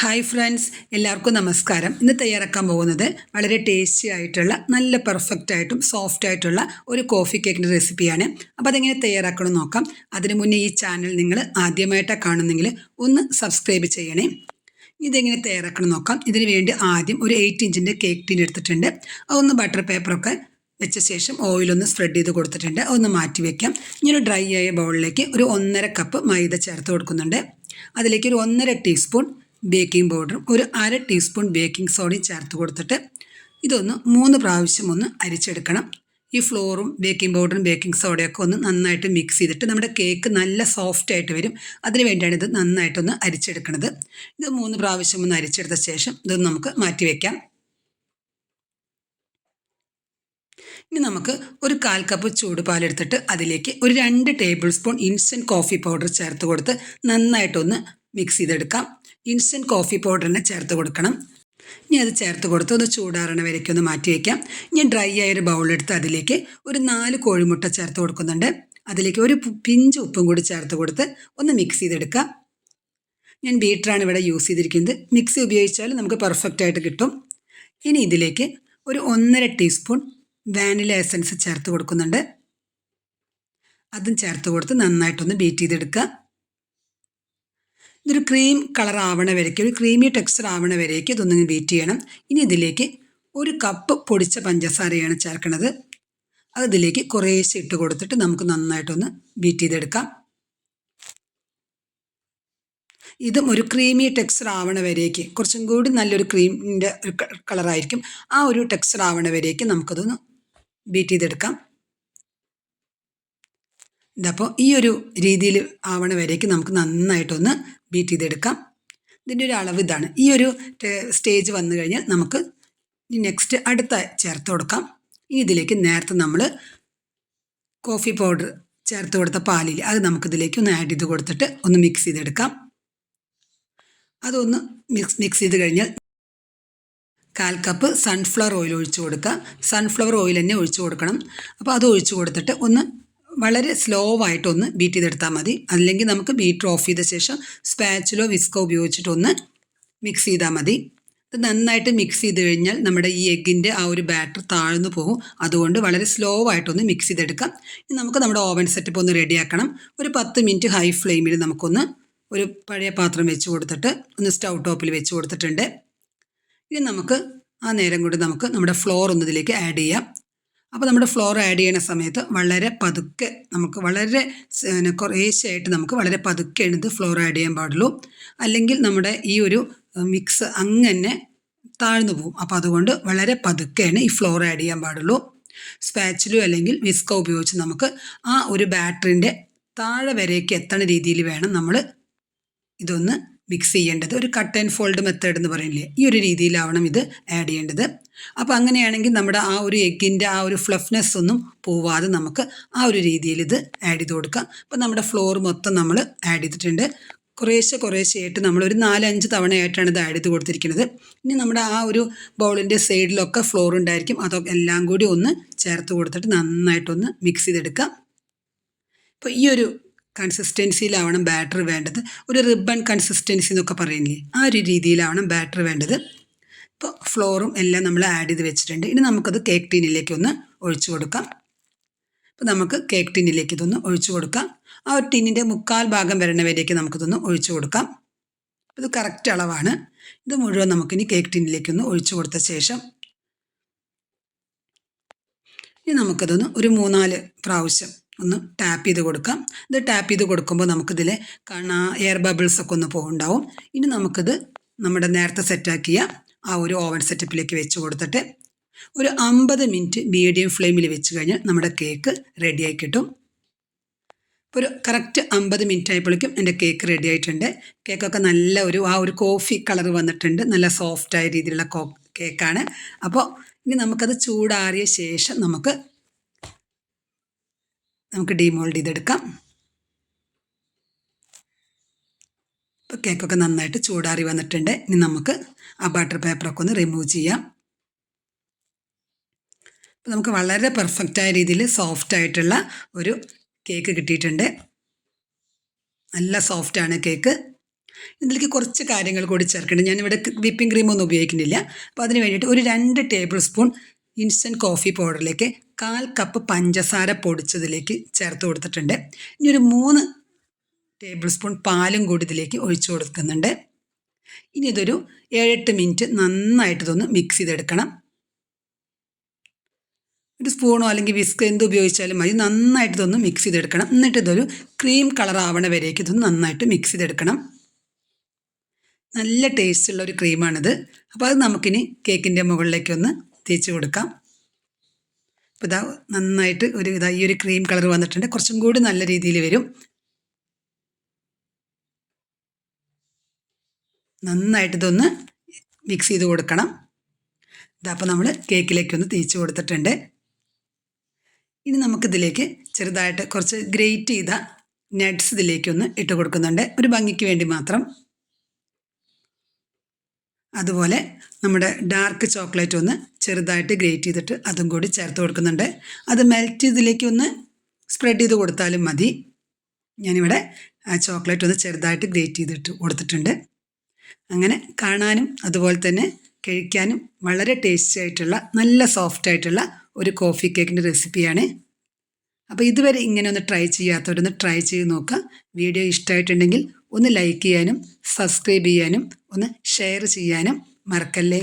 Hi friends എല്ലാവർക്കും നമസ്കാരം. ഇന്ന് തയ്യാറാക്കാൻ പോകുന്നത് വളരെ ടേസ്റ്റി ആയിട്ടുള്ള നല്ല പെർഫെക്റ്റ് ആയിട്ടും സോഫ്റ്റ് ആയിട്ടുള്ള ഒരു കോഫി കേക്കിന്റെ റെസിപ്പിയാണ് അപ്പോൾ അതെങ്ങനെ തയ്യാറാക്കണം നോക്കാം. അതിനു മുന്നേ ഈ ചാനൽ നിങ്ങൾ ആദ്യമായിട്ടാണ് കാണുന്നെങ്കിൽ ഒന്ന് സബ്സ്ക്രൈബ് ചെയ്യണേ. ഇതെങ്ങനെ തയ്യാറാക്കണം നോക്കാം. ഇതിന് വേണ്ടി ആദ്യം ഒരു എയ്റ്റ് ഇഞ്ചിന്റെ കേക്ക് ടീൻ എടുത്തിട്ടുണ്ട്. അതൊന്ന് ബട്ടർ പേപ്പറൊക്കെ വെച്ച ശേഷം ഓയിലൊന്ന് സ്പ്രെഡ് ചെയ്ത് കൊടുത്തിട്ടുണ്ട്. അതൊന്ന് മാറ്റി വയ്ക്കാം ഇനി ഡ്രൈ ആയ ബൗളിലേക്ക് ഒരു ഒന്നര കപ്പ് മൈദ ചേർത്ത് കൊടുക്കുന്നുണ്ട്. അതിലേക്ക് ഒരു ഒന്നര ടീസ്പൂൺ ബേക്കിംഗ് പൗഡറും ഒരു അര ടീസ്പൂൺ ബേക്കിംഗ് സോഡയും ചേർത്ത് കൊടുത്തിട്ട് ഇതൊന്ന് മൂന്ന് പ്രാവശ്യം ഒന്ന് അരിച്ചെടുക്കണം. ഈ ഫ്ലോറും ബേക്കിംഗ് പൗഡറും ബേക്കിംഗ് സോഡയൊക്കെ ഒന്ന് നന്നായിട്ട് മിക്സ് ചെയ്തിട്ട് നമ്മുടെ കേക്ക് നല്ല സോഫ്റ്റ് ആയിട്ട് വരും. അതിന് വേണ്ടിയാണ് ഇത് നന്നായിട്ടൊന്ന് അരിച്ചെടുക്കുന്നത് ഇത് മൂന്ന് പ്രാവശ്യം ഒന്ന് അരിച്ചെടുത്ത ശേഷം ഇതൊന്ന് നമുക്ക് മാറ്റി വയ്ക്കാം ഇനി നമുക്ക് ഒരു കാൽ കപ്പ് ചൂടുപാലെടുത്തിട്ട് അതിലേക്ക് ഒരു രണ്ട് tablespoon instant coffee powder ചേർത്ത് കൊടുത്ത് നന്നായിട്ടൊന്ന് മിക്സ് ചെയ്തെടുക്കാം. ഇൻസ്റ്റന്റ് കോഫി പൗഡറിനെ ചേർത്ത് കൊടുക്കണം. ഇനി അത് ചേർത്ത് കൊടുത്ത് ഒന്ന് ചൂടാറണ വരയ്ക്ക് ഒന്ന് മാറ്റി വയ്ക്കാം ഞാൻ ഡ്രൈ ആയൊരു ബൗളെടുത്ത് അതിലേക്ക് ഒരു നാല് കോഴിമുട്ട ചേർത്ത് കൊടുക്കുന്നുണ്ട്. അതിലേക്ക് ഒരു പിഞ്ച് ഉപ്പും കൂടി ചേർത്ത് കൊടുത്ത് ഒന്ന് മിക്സ് ചെയ്തെടുക്കാം. ഞാൻ ബീറ്ററാണ് ഇവിടെ യൂസ് ചെയ്തിരിക്കുന്നത്. മിക്സി ഉപയോഗിച്ചാൽ നമുക്ക് പെർഫെക്റ്റ് ആയിട്ട് കിട്ടും. ഇനി ഇതിലേക്ക് ഒരു ഒന്നര ടീസ്പൂൺ വാനില എസൻസ് ചേർത്ത് കൊടുക്കുന്നുണ്ട്. അതും ചേർത്ത് കൊടുത്ത് നന്നായിട്ടൊന്ന് ബീറ്റ് ചെയ്തെടുക്കുക ഇതൊരു ക്രീം കളർ ആവണ വരയ്ക്ക് ഒരു ക്രീമി ടെക്സ്ചർ ആവണ വരേക്ക് ഇതൊന്ന് ബീറ്റ് ചെയ്യണം. ഇനി ഇതിലേക്ക് ഒരു കപ്പ് പൊടിച്ച പഞ്ചസാരയാണ് ചേർക്കുന്നത് അത് ഇതിലേക്ക് കുറേശ്ശെ ഇട്ട് കൊടുത്തിട്ട് നമുക്ക് നന്നായിട്ടൊന്ന് ബീറ്റ് ചെയ്തെടുക്കാം. ഇതും ഒരു ക്രീമി ടെക്സ്ചർ ആവണ വരേക്ക് കുറച്ചും കൂടി നല്ലൊരു ക്രീമിന്റെ ഒരു കളറായിരിക്കും ആ ഒരു ടെക്സ്ചർ ആവണ വരേക്ക് നമുക്കതൊന്ന് ബീറ്റ് ചെയ്തെടുക്കാം. ഇതപ്പോൾ ഈ ഒരു രീതിയിൽ ആവണ വരേക്ക് നമുക്ക് നന്നായിട്ടൊന്ന് ബീറ്റ് ചെയ്തെടുക്കാം. ഇതിന്റെ ഒരു അളവ് ഇതാണ്. ഈ ഒരു സ്റ്റേജ് വന്നു കഴിഞ്ഞാൽ നമുക്ക് നെക്സ്റ്റ് അടുത്ത ചേർത്ത് കൊടുക്കാം. ഇനി ഇതിലേക്ക് നേരത്തെ നമ്മൾ കോഫി പൗഡർ ചേർത്ത് കൊടുത്ത പാലിൽ അത് നമുക്കിതിലേക്ക് ഒന്ന് ആഡ് ചെയ്ത് കൊടുത്തിട്ട് ഒന്ന് മിക്സ് ചെയ്തെടുക്കാം. അതൊന്ന് മിക്സ് മിക്സ് ചെയ്ത് കഴിഞ്ഞാൽ കാൽ കപ്പ് സൺഫ്ലവർ ഓയിൽ ഒഴിച്ചു കൊടുക്കുക. സൺഫ്ലവർ ഓയിൽ തന്നെ ഒഴിച്ചു കൊടുക്കണം. അപ്പോൾ അത് ഒഴിച്ചു കൊടുത്തിട്ട് ഒന്ന് വളരെ സ്ലോ ആയിട്ടൊന്ന് ബീറ്റ് ചെയ്തെടുത്താൽ മതി. അല്ലെങ്കിൽ നമുക്ക് ബീറ്റർ ഓഫ് ചെയ്ത ശേഷം സ്പാച്ചിലോ വിസ്കോ ഉപയോഗിച്ചിട്ടൊന്ന് മിക്സ് ചെയ്താൽ മതി. ഇത് നന്നായിട്ട് മിക്സ് ചെയ്ത് കഴിഞ്ഞാൽ നമ്മുടെ ഈ എഗ്ഗിന്റെ ആ ഒരു ബാറ്റർ താഴ്ന്നു പോകും. അതുകൊണ്ട് വളരെ സ്ലോ ആയിട്ടൊന്ന് മിക്സ് ചെയ്തെടുക്കാം. ഇനി നമുക്ക് നമ്മുടെ ഓവൻ സെറ്റപ്പ് ഒന്ന് റെഡിയാക്കണം ഒരു പത്ത് മിനിറ്റ് ഹൈ ഫ്ലെയിമിൽ നമുക്കൊന്ന് ഒരു പഴയ പാത്രം വെച്ച് കൊടുത്തിട്ട് ഒന്ന് സ്റ്റൗ ടോപ്പിൽ വെച്ച് കൊടുത്തിട്ടുണ്ട്. ഇനി നമുക്ക് ആ നേരം കൊണ്ട് നമുക്ക് നമ്മുടെ ഫ്ലോർ ഒന്ന് ഇതിലേക്ക് ആഡ് ചെയ്യാം. അപ്പോൾ നമ്മുടെ ഫ്ലോർ ആഡ് ചെയ്യുന്ന സമയത്ത് വളരെ പതുക്കെ നമുക്ക് വളരെ കുറേശ്ശായിട്ട് നമുക്ക് വളരെ പതുക്കെ ഇത് ഫ്ലോർ ആഡ് ചെയ്യാൻ പാടുള്ളൂ. അല്ലെങ്കിൽ നമ്മുടെ ഈ ഒരു മിക്സ് അങ്ങനെ താഴ്ന്നു പോകും. അപ്പോൾ അതുകൊണ്ട് വളരെ പതുക്കെയാണ് ഈ ഫ്ലോർ ആഡ് ചെയ്യാൻ പാടുള്ളൂ. സ്പാച്ചിലോ അല്ലെങ്കിൽ വിസ്കോ ഉപയോഗിച്ച് നമുക്ക് ആ ഒരു ബാറ്ററിന്റെ താഴെ വരേക്ക് എത്തണ രീതിയിൽ വേണം നമ്മൾ ഇതൊന്ന് മിക്സ് ചെയ്യേണ്ടത്. ഒരു കട്ട് ആൻഡ് ഫോൾഡ് മെത്തേഡ് എന്ന് പറയുന്നില്ലേ? ഈ ഒരു രീതിയിലാവണം ഇത് ആഡ് ചെയ്യേണ്ടത്. അപ്പോൾ അങ്ങനെയാണെങ്കിൽ നമ്മുടെ ആ ഒരു എഗ്ഗിന്റെ ആ ഒരു ഫ്ലഫ്നെസ് ഒന്നും പോവാതെ നമുക്ക് ആ ഒരു രീതിയിൽ ഇത് ആഡ് ചെയ്ത് കൊടുക്കാം. അപ്പോൾ നമ്മുടെ ഫ്ലോർ മൊത്തം നമ്മൾ ആഡ് ചെയ്തിട്ടുണ്ട്. കുറേശ്ശെ കുറേശ്ശെയായിട്ട് ഒരു നാലഞ്ച് തവണയായിട്ടാണ് ഇത് ആഡ് ചെയ്ത് കൊടുത്തിരിക്കുന്നത്. ഇനി നമ്മുടെ ആ ഒരു ബൗളിന്റെ സൈഡിലൊക്കെ ഫ്ലോർ ഉണ്ടായിരിക്കും. അതൊക്കെ എല്ലാം കൂടി ഒന്ന് ചേർത്ത് കൊടുത്തിട്ട് നന്നായിട്ടൊന്ന് മിക്സ് ചെയ്തെടുക്കാം. അപ്പോൾ ഈ ഒരു കൺസിസ്റ്റൻസിയിലാവണം ബാറ്റർ വേണ്ടത്. ഒരു റിബൺ കൺസിസ്റ്റൻസി എന്നൊക്കെ പറയുന്നില്ലേ? ആ ഒരു രീതിയിലാവണം ബാറ്റർ വേണ്ടത്. ഇപ്പോൾ ഫ്ലോറും എല്ലാം നമ്മൾ ആഡ് ചെയ്ത് വെച്ചിട്ടുണ്ട്. ഇനി നമുക്കത് കേക്ക് ടീനിലേക്ക് ഒന്ന് ഒഴിച്ചു കൊടുക്കാം. അപ്പോൾ നമുക്ക് കേക്ക് ടീനിലേക്ക് ഇതൊന്ന് ഒഴിച്ചു കൊടുക്കാം. ആ ഒരു ടീനിന്റെ മുക്കാൽ ഭാഗം വരണവരേക്ക് നമുക്കിതൊന്ന് ഒഴിച്ചു കൊടുക്കാം. ഇത് കറക്റ്റ് അളവാണ്. ഇത് മുഴുവൻ നമുക്കിനി കേക്ക് ടീനിലേക്കൊന്ന് ഒഴിച്ചു കൊടുത്ത ശേഷം ഇനി നമുക്കതൊന്ന് ഒരു മൂന്നാൽ പ്രാവശ്യം ഒന്ന് ടാപ്പ് ചെയ്ത് കൊടുക്കാം. ഇത് ടാപ്പ് ചെയ്ത് കൊടുക്കുമ്പോൾ നമുക്കിതിൽ കണ എയർ ബബിൾസൊക്കെ ഒന്ന് പോകുന്നുണ്ടാവും ഇനി നമുക്കിത് നമ്മുടെ നേരത്തെ സെറ്റാക്കിയ ആ ഒരു ഓവൻ സെറ്റപ്പിലേക്ക് വെച്ച് കൊടുത്തിട്ട് ഒരു അമ്പത് മിനിറ്റ് മീഡിയം ഫ്ലെയിമിൽ വെച്ച് കഴിഞ്ഞാൽ നമ്മുടെ കേക്ക് റെഡിയായി കിട്ടും. ഒരു കറക്റ്റ് അമ്പത് മിനിറ്റ് ആയപ്പോഴേക്കും എന്റെ കേക്ക് റെഡി ആയിട്ടുണ്ട്. കേക്കൊക്കെ നല്ല ഒരു ആ ഒരു കോഫി കളർ വന്നിട്ടുണ്ട്. നല്ല സോഫ്റ്റായ രീതിയിലുള്ള കോ കേക്കാണ് അപ്പോൾ ഇനി നമുക്കത് ചൂടാറിയ ശേഷം നമുക്ക് നമുക്ക് ഡീമോൾഡ് ചെയ്തെടുക്കാം. ഇപ്പോൾ കേക്കൊക്കെ നന്നായിട്ട് ചൂടാറി വന്നിട്ടുണ്ട്. ഇനി നമുക്ക് ആ ബട്ടർ പേപ്പറൊക്കെ ഒന്ന് റിമൂവ് ചെയ്യാം. അപ്പോൾ നമുക്ക് വളരെ പെർഫെക്റ്റായ രീതിയിൽ സോഫ്റ്റ് ആയിട്ടുള്ള ഒരു കേക്ക് കിട്ടിയിട്ടുണ്ട്. നല്ല സോഫ്റ്റാണ് കേക്ക് ഇതിലേക്ക് കുറച്ച് കാര്യങ്ങൾ കൂടി ചേർക്കണം ഞാനിവിടെ വിപ്പിംഗ് ക്രീമൊന്നും ഉപയോഗിക്കുന്നില്ല. അപ്പോൾ അതിന് വേണ്ടിയിട്ട് ഒരു രണ്ട് ടേബിൾ സ്പൂൺ ഇൻസ്റ്റന്റ് കോഫി പൗഡറിലേക്ക് കാൽ കപ്പ് പഞ്ചസാര പൊടിച്ചതിലേക്ക് ചേർത്ത് കൊടുത്തിട്ടുണ്ട്. ഇനി ഒരു മൂന്ന് ടേബിൾ സ്പൂൺ പാലും കൂടി ഇതിലേക്ക് ഒഴിച്ചു കൊടുക്കുന്നുണ്ട്. ഇനി ഇതൊരു ഏഴെട്ട് മിനിറ്റ് നന്നായിട്ട് ഇതൊന്ന് മിക്സ് ചെയ്തെടുക്കണം. ഒരു സ്പൂണോ അല്ലെങ്കിൽ വിസ്ക് എന്ത് ഉപയോഗിച്ചാലും മതി. നന്നായിട്ട് ഇതൊന്ന് മിക്സ് ചെയ്തെടുക്കണം. എന്നിട്ട് ഇതൊരു ക്രീം കളർ ആവണ വരേക്ക് ഇതൊന്ന് നന്നായിട്ട് മിക്സ് ചെയ്തെടുക്കണം. നല്ല ടേസ്റ്റ് ഉള്ള ഒരു ക്രീമാണിത് അപ്പോൾ അത് നമുക്കിനി കേക്കിന്റെ മുകളിലേക്ക് ഒന്ന് തേച്ച് കൊടുക്കാം. അപ്പോൾ ഇതാ നന്നായിട്ട് ഒരു ഇതാ ഈ ഒരു ക്രീം കളർ വന്നിട്ടുണ്ട്. കുറച്ചും കൂടി നല്ല രീതിയിൽ വരും. നന്നായിട്ട് ഇതൊന്ന് മിക്സ് ചെയ്ത് കൊടുക്കണം. ഇതപ്പോൾ നമ്മൾ കേക്കിലേക്ക് ഒന്ന് തേച്ച് കൊടുത്തിട്ടുണ്ട്. ഇനി നമുക്കിതിലേക്ക് ചെറുതായിട്ട് കുറച്ച് ഗ്രേറ്റ് ചെയ്ത നട്ട്സ് ഇതിലേക്കൊന്ന് ഇട്ട് കൊടുക്കുന്നുണ്ട്. ഒരു ഭംഗിക്ക് വേണ്ടി മാത്രം. അതുപോലെ നമ്മുടെ ഡാർക്ക് ചോക്ലേറ്റ് ഒന്ന് ചെറുതായിട്ട് ഗ്രേറ്റ് ചെയ്തിട്ട് അതും കൂടി ചേർത്ത് കൊടുക്കുന്നുണ്ട്. അത് മെൽറ്റ് ഇതിലേക്ക് ഒന്ന് സ്പ്രെഡ് ചെയ്ത് കൊടുത്താലും മതി. ഞാനിവിടെ ചോക്ലേറ്റ് ഒന്ന് ചെറുതായിട്ട് ഗ്രേറ്റ് ചെയ്തിട്ട് കൊടുത്തിട്ടുണ്ട്. അങ്ങനെ കാണാനും അതുപോലെ തന്നെ കഴിക്കാനും വളരെ ടേസ്റ്റി ആയിട്ടുള്ള നല്ല സോഫ്റ്റ് ആയിട്ടുള്ള ഒരു കോഫി കേക്കിന്റെ റെസിപ്പിയാണ് അപ്പോൾ ഇതുവരെ ഇങ്ങനെ ഒന്ന് ട്രൈ ചെയ്യാത്തവരൊന്ന് ട്രൈ ചെയ്ത് നോക്കുക. വീഡിയോ ഇഷ്ടമായിട്ടുണ്ടെങ്കിൽ ഒന്ന് ലൈക്ക് ചെയ്യാനും സബ്സ്ക്രൈബ് ചെയ്യാനും ഒന്ന് ഷെയർ ചെയ്യാനും മറക്കല്ലേ.